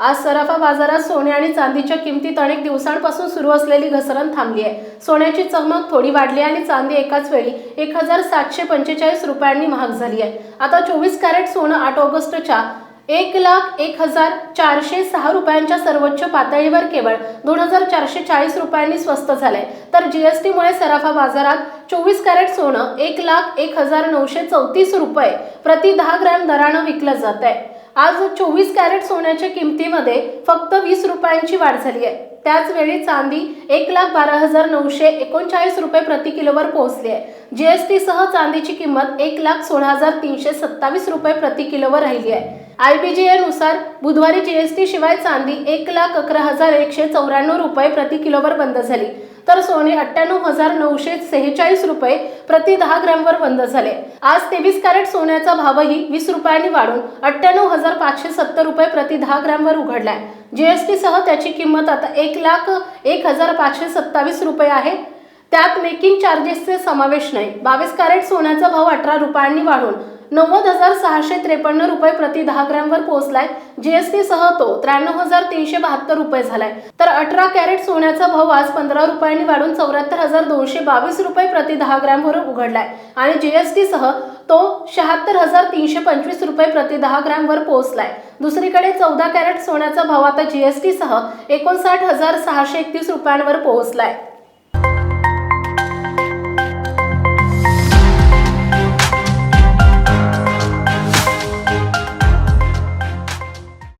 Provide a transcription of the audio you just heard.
आज सराफा बाजारात सोने आणि चांदीच्या किमतीत अनेक दिवसांपासून सुरू असलेली घसरण थांबली आहे. सोन्याची चमक थोडी वाढली आणि चांदी एकाच वेळी एक हजार सातशे पंचेचाळीस रुपयांनी महाग झाली आहे. आता चोवीस कॅरेट सोनं आठ ऑगस्टच्या एक लाख एक हजार चारशे सहा रुपयांच्या सर्वोच्च पातळीवर केवळ दोन हजार चारशे चाळीस रुपयांनी स्वस्त झालंय. तर जीएसटीमुळे सराफा बाजारात चोवीस कॅरेट सोनं एक लाख एक हजार नऊशे चौतीस रुपये प्रति दहा ग्रॅम दरानं विकलं जात आहे आज चोवीस कॅरेट सोन्याच्या किमतीमध्ये फक्त वीस रुपयांची वाढ झाली आहे. त्याचवेळी चांदी एक लाख बारा हजार नऊशे एकोणचाळीस रुपये प्रति किलोवर पोहोचली आहे. जीएसटी सह चांदीची किंमत एक लाख सोळा हजार तीनशे सत्तावीस रुपये प्रति किलोवर राहिली आहे. आयनुसार बुधवारी जीएसटी शिवाय चांदी एक लाख अकरा हजार एकशे चौऱ्याण्णव रुपये प्रति किलोवर बंद झाली. तर सोने अठ्ठ्याण्णव हजार नऊशे सेहेचाळीस रुपये प्रति दहा ग्रॅमवर बंद झाले. आज तेवीस कॅरेट सोन्याचा भावही वीस रुपयांनी वाढून अठ्ठ्याण्णव हजार पाचशे सत्तर रुपये प्रति दहा ग्रॅमवर उघडलाय. जीएसटी सह त्याची किंमत आता एक लाख एक हजार पाचशे सत्तावीस रुपये आहे. त्यात मेकिंग चार्जेसचे समावेश नाही. बावीस कॅरेट सोन्याचा भाव अठरा रुपयांनी वाढून नव्वद हजार सहाशे त्रेपन्न रुपये प्रति दहा ग्रॅमवर पोहोचलाय. जीएसटी सह तो त्र्याण्णव हजार तीनशे बहात्तर रुपये झालाय. तर अठरा कॅरेट सोन्याचा भाव आज पंधरा रुपयांनी वाढून चौऱ्याहत्तर हजार दोनशे बावीस रुपये प्रति दहा ग्रॅमवर उघडलाय. आणि जीएसटी सह तो शहात्तर हजार तीनशे पंचवीस रुपये प्रति दहा ग्रॅमवर पोहोचलाय. दुसरीकडे चौदा कॅरेट सोन्याचा भाव आता जीएसटी सह एकोणसाठ हजार सहाशे एकतीस रुपयांवर पोहोचलाय.